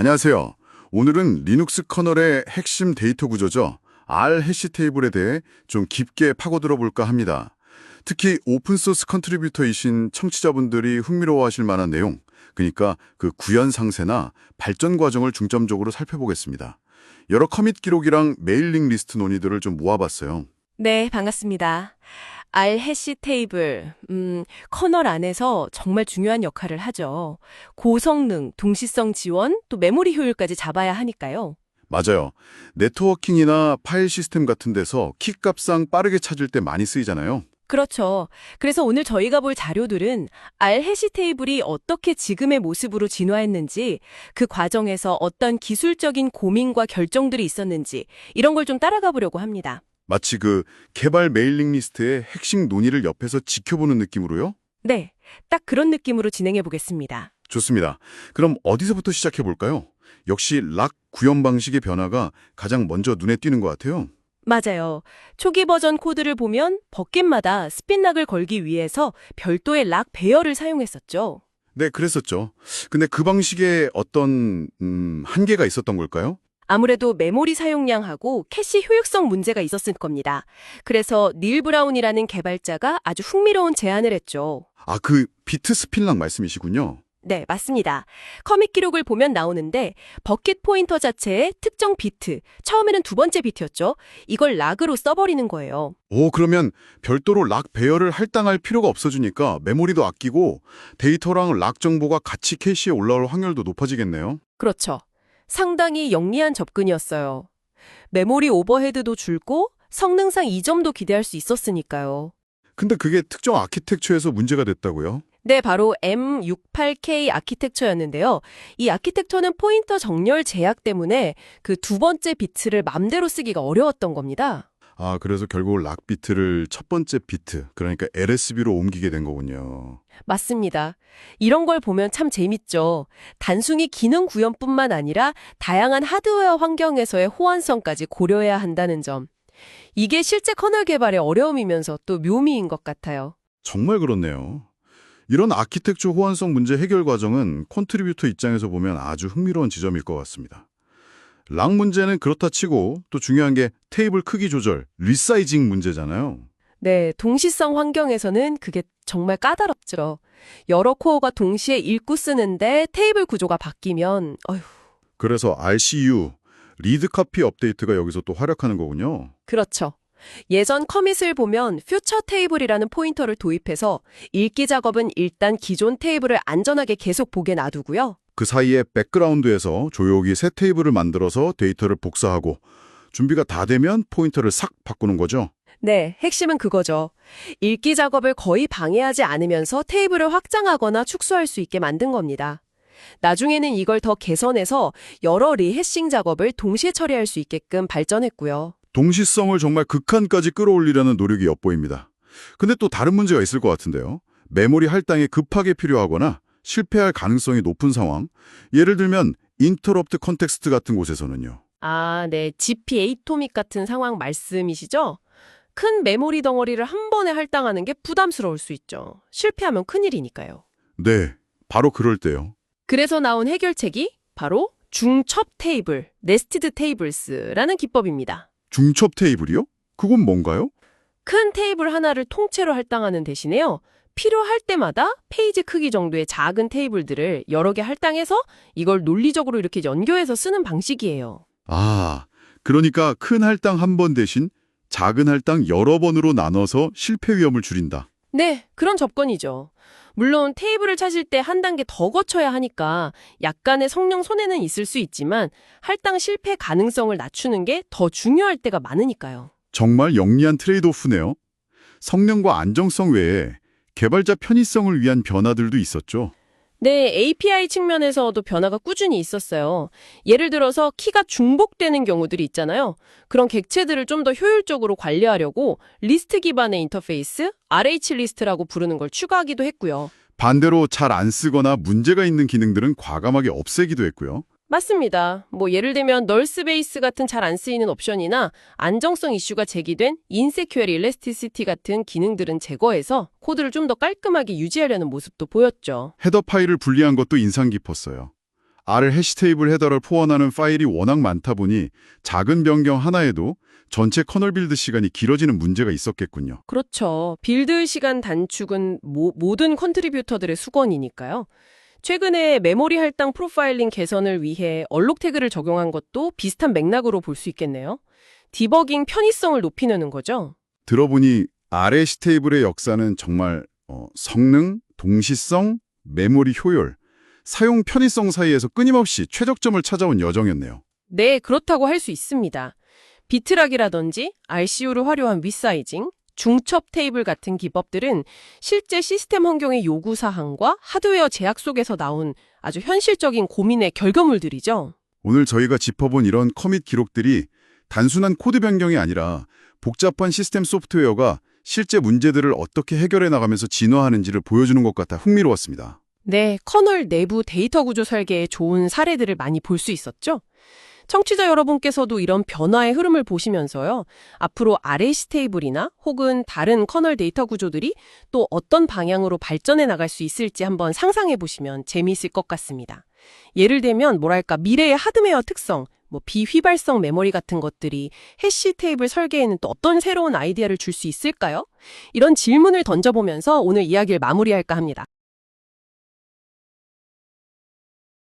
안녕하세요. 오늘은 리눅스 커널의 핵심 데이터 구조죠. R 해시 테이블에 대해 좀 깊게 파고들어 볼까 합니다. 특히 오픈소스 컨트리뷰터이신 청취자분들이 흥미로워하실 만한 내용, 그러니까 그 구현 상세나 발전 과정을 중점적으로 살펴보겠습니다. 여러 커밋 기록이랑 메일링 리스트 논의들을 좀 모아봤어요. 네, 반갑습니다. R 해시 테이블, 음, 커널 안에서 정말 중요한 역할을 하죠. 고성능, 동시성 지원, 또 메모리 효율까지 잡아야 하니까요. 맞아요. 네트워킹이나 파일 시스템 같은 데서 키 값상 빠르게 찾을 때 많이 쓰이잖아요. 그렇죠. 그래서 오늘 저희가 볼 자료들은 R 해시 테이블이 어떻게 지금의 모습으로 진화했는지, 그 과정에서 어떤 기술적인 고민과 결정들이 있었는지, 이런 걸 좀 따라가 보려고 합니다. 마치 그 개발 메일링 리스트의 핵심 논의를 옆에서 지켜보는 느낌으로요? 네, 딱 그런 느낌으로 진행해 보겠습니다. 좋습니다. 그럼 어디서부터 시작해 볼까요? 역시 락 구현 방식의 변화가 가장 먼저 눈에 띄는 것 같아요. 맞아요. 초기 버전 코드를 보면 버킷마다 스핀락을 걸기 위해서 별도의 락 배열을 사용했었죠. 네, 그랬었죠. 근데 그 방식에 어떤 음, 한계가 있었던 걸까요? 아무래도 메모리 사용량하고 캐시 효율성 문제가 있었을 겁니다. 그래서 닐 브라운이라는 개발자가 아주 흥미로운 제안을 했죠. 아, 그 비트 스핀락 말씀이시군요. 네, 맞습니다. 커밋 기록을 보면 나오는데 버킷 포인터 자체의 특정 비트, 처음에는 두 번째 비트였죠. 이걸 락으로 써버리는 거예요. 오, 그러면 별도로 락 배열을 할당할 필요가 없어지니까 메모리도 아끼고 데이터랑 락 정보가 같이 캐시에 올라올 확률도 높아지겠네요. 그렇죠. 상당히 영리한 접근이었어요. 메모리 오버헤드도 줄고 성능상 이 점도 기대할 수 있었으니까요. 근데 그게 특정 아키텍처에서 문제가 됐다고요? 네, 바로 M68K 아키텍처였는데요. 이 아키텍처는 포인터 정렬 제약 때문에 그 두 번째 비트를 맘대로 쓰기가 어려웠던 겁니다. 아, 그래서 결국 락 비트를 첫 번째 비트, 그러니까 LSB로 옮기게 된 거군요. 맞습니다. 이런 걸 보면 참 재밌죠. 단순히 기능 구현뿐만 아니라 다양한 하드웨어 환경에서의 호환성까지 고려해야 한다는 점. 이게 실제 커널 개발의 어려움이면서 또 묘미인 것 같아요. 정말 그렇네요. 이런 아키텍처 호환성 문제 해결 과정은 컨트리뷰터 입장에서 보면 아주 흥미로운 지점일 것 같습니다. 락 문제는 그렇다 치고 또 중요한 게 테이블 크기 조절, 리사이징 문제잖아요. 네, 동시성 환경에서는 그게 정말 까다롭죠. 여러 코어가 동시에 읽고 쓰는데 테이블 구조가 바뀌면 어휴, 그래서 RCU, 리드 카피 업데이트가 여기서 또 활약하는 거군요. 그렇죠. 예전 커밋을 보면 퓨처 테이블이라는 포인터를 도입해서 읽기 작업은 일단 기존 테이블을 안전하게 계속 보게 놔두고요. 그 사이에 백그라운드에서 조용히 새 테이블을 만들어서 데이터를 복사하고 준비가 다 되면 포인터를 싹 바꾸는 거죠. 네, 핵심은 그거죠. 읽기 작업을 거의 방해하지 않으면서 테이블을 확장하거나 축소할 수 있게 만든 겁니다. 나중에는 이걸 더 개선해서 여러 리해싱 작업을 동시에 처리할 수 있게끔 발전했고요. 동시성을 정말 극한까지 끌어올리려는 노력이 엿보입니다. 근데 또 다른 문제가 있을 것 같은데요. 메모리 할당이 급하게 필요하거나 실패할 가능성이 높은 상황, 예를 들면 인터럽트 컨텍스트 같은 곳에서는요. 아, 네. GP 에이토믹 같은 상황 말씀이시죠? 큰 메모리 덩어리를 한 번에 할당하는 게 부담스러울 수 있죠. 실패하면 큰일이니까요. 네, 바로 그럴 때요. 그래서 나온 해결책이 바로 중첩 테이블, 네스티드 테이블스라는 기법입니다. 중첩 테이블이요? 그건 뭔가요? 큰 테이블 하나를 통째로 할당하는 대신에요. 필요할 때마다 페이지 크기 정도의 작은 테이블들을 여러 개 할당해서 이걸 논리적으로 이렇게 연결해서 쓰는 방식이에요. 아, 그러니까 큰 할당 한 번 대신 작은 할당 여러 번으로 나눠서 실패 위험을 줄인다. 네, 그런 접근이죠. 물론 테이블을 찾을 때 한 단계 더 거쳐야 하니까 약간의 성능 손해는 있을 수 있지만 할당 실패 가능성을 낮추는 게 더 중요할 때가 많으니까요. 정말 영리한 트레이드 오프네요. 성능과 안정성 외에 개발자 편의성을 위한 변화들도 있었죠. 네, API 측면에서도 변화가 꾸준히 있었어요. 예를 들어서 키가 중복되는 경우들이 있잖아요. 그런 객체들을 좀 더 효율적으로 관리하려고 리스트 기반의 인터페이스, RH 리스트라고 부르는 걸 추가하기도 했고요. 반대로 잘 안 쓰거나 문제가 있는 기능들은 과감하게 없애기도 했고요. 맞습니다. 뭐 예를 들면 널스베이스 같은 잘 안 쓰이는 옵션이나 안정성 이슈가 제기된 인세큐얼 일레스티시티 같은 기능들은 제거해서 코드를 좀 더 깔끔하게 유지하려는 모습도 보였죠. 헤더 파일을 분리한 것도 인상 깊었어요. R 해시 테이블 헤더를 포함하는 파일이 워낙 많다 보니 작은 변경 하나에도 전체 커널 빌드 시간이 길어지는 문제가 있었겠군요. 그렇죠. 빌드 시간 단축은 모, 모든 컨트리뷰터들의 수건이니까요. 최근에 메모리 할당 프로파일링 개선을 위해 얼록 태그를 적용한 것도 비슷한 맥락으로 볼 수 있겠네요. 디버깅 편의성을 높이려는 거죠. 들어보니 R 해시 테이블의 역사는 정말 어, 성능, 동시성, 메모리 효율, 사용 편의성 사이에서 끊임없이 최적점을 찾아온 여정이었네요. 네, 그렇다고 할 수 있습니다. 비트락이라든지 RCU를 활용한 위사이징, 중첩 테이블 같은 기법들은 실제 시스템 환경의 요구 사항과 하드웨어 제약 속에서 나온 아주 현실적인 고민의 결과물들이죠. 오늘 저희가 짚어본 이런 커밋 기록들이 단순한 코드 변경이 아니라 복잡한 시스템 소프트웨어가 실제 문제들을 어떻게 해결해 나가면서 진화하는지를 보여주는 것 같아 흥미로웠습니다. 네, 커널 내부 데이터 구조 설계에 좋은 사례들을 많이 볼 수 있었죠. 청취자 여러분께서도 이런 변화의 흐름을 보시면서요. 앞으로 RAC 테이블이나 혹은 다른 커널 데이터 구조들이 또 어떤 방향으로 발전해 나갈 수 있을지 한번 상상해 보시면 재미있을 것 같습니다. 예를 들면 뭐랄까 미래의 하드웨어 특성, 뭐 비휘발성 메모리 같은 것들이 해시 테이블 설계에는 또 어떤 새로운 아이디어를 줄 수 있을까요? 이런 질문을 던져보면서 오늘 이야기를 마무리할까 합니다.